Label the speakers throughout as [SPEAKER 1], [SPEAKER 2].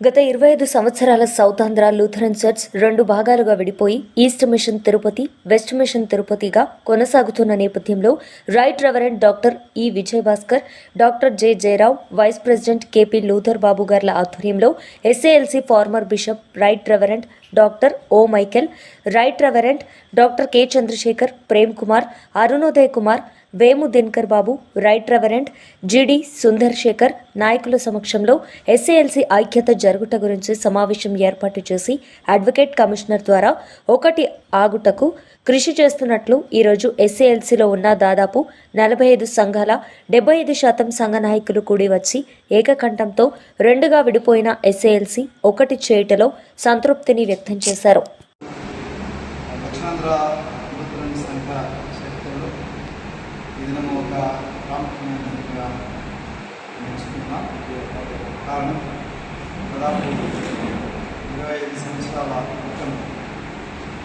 [SPEAKER 1] గత ఇరవై ఐదు సంవత్సరాల సౌత్ ఆంధ్ర లూథరన్ చర్చ్ రెండు భాగాలుగా విడిపోయి east mission Tirupati west mission తిరుపతిగా కొనసాగుతున్న నేపథ్యంలో right reverend doctor E Vijayabhaskar doctor J Jayarao vice president KP Luther Babu గార్ల ఆధ్వర్యంలో SALC former bishop right reverend doctor O Michael right reverend doctor K Chandrasekhar Prem Kumar Arunoday Kumar Vemu Dinakar Babu right reverend GD Sundar Sekhar నాయకుల సమక్షంలో ఎస్ఏఎల్సీ ఐక్యత జరుగుట గురించి సమావేశం ఏర్పాటు చేసి advocate commissioner ద్వారా ఒకటి ఆగుటకు కృషి చేస్తున్నట్లు ఈరోజు ఎస్ఏఎల్సీలో ఉన్న దాదాపు నలభై ఐదు సంఘాల డెబ్బై ఐదు శాతం సంఘ నాయకులు కూడి వచ్చి ఏకకంఠంతో రెండుగా విడిపోయిన ఎస్ఏఎల్సీ ఒకటి చేయటలో సంతృప్తిని వ్యక్తం చేశారు
[SPEAKER 2] దక్షిణాంధ్ర లూథరన్ సంఘ చరిత్రలో ఈ దినం ఒక ప్రాముఖ్యమైనదిగా నేర్చుకున్నాం. కారణం. దాదాపు ఇరవై ఐదు సంవత్సరాల క్రితం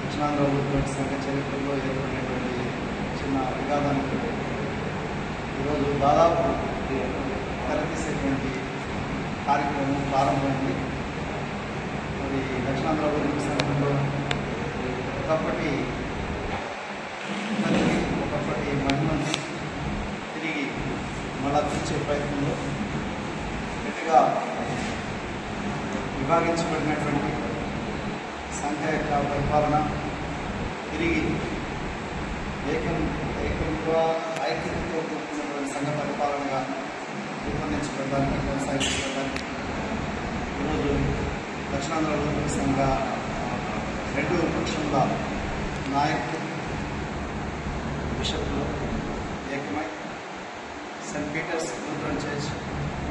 [SPEAKER 2] దక్షిణాంధ్ర లూథరన్ సంఘ చరిత్రలో ఏర్పడినటువంటి చిన్న వివాదానికి ఈరోజు దాదాపు తెరతీసేటువంటి కార్యక్రమం ప్రారంభమైంది. మరి దక్షిణాంధ్ర సంఘంలో ఒకప్పటి ప్రయత్నంలో గట్టిగా విభాగించబడినటువంటి సంఘ యొక్క పరిపాలన తిరిగి ఏకం ఏకంగా ఐక్యతతో కూర్చున్నటువంటి సంఘ పరిపాలనగా రూపొందించబడడానికి కొనసాగించబడడానికి ఈరోజు దక్షిణాంధ్రలో సంఘ రెండు పక్షముల నాయకులు బిషప్లు సెయింట్ పీటర్స్ లూథరన్ చర్చ్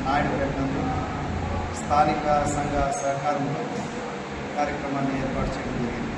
[SPEAKER 2] నాయుడు పెట్టినందు స్థానిక సంఘ సహకారంతో కార్యక్రమాన్ని ఏర్పాటు చేయడం జరిగింది.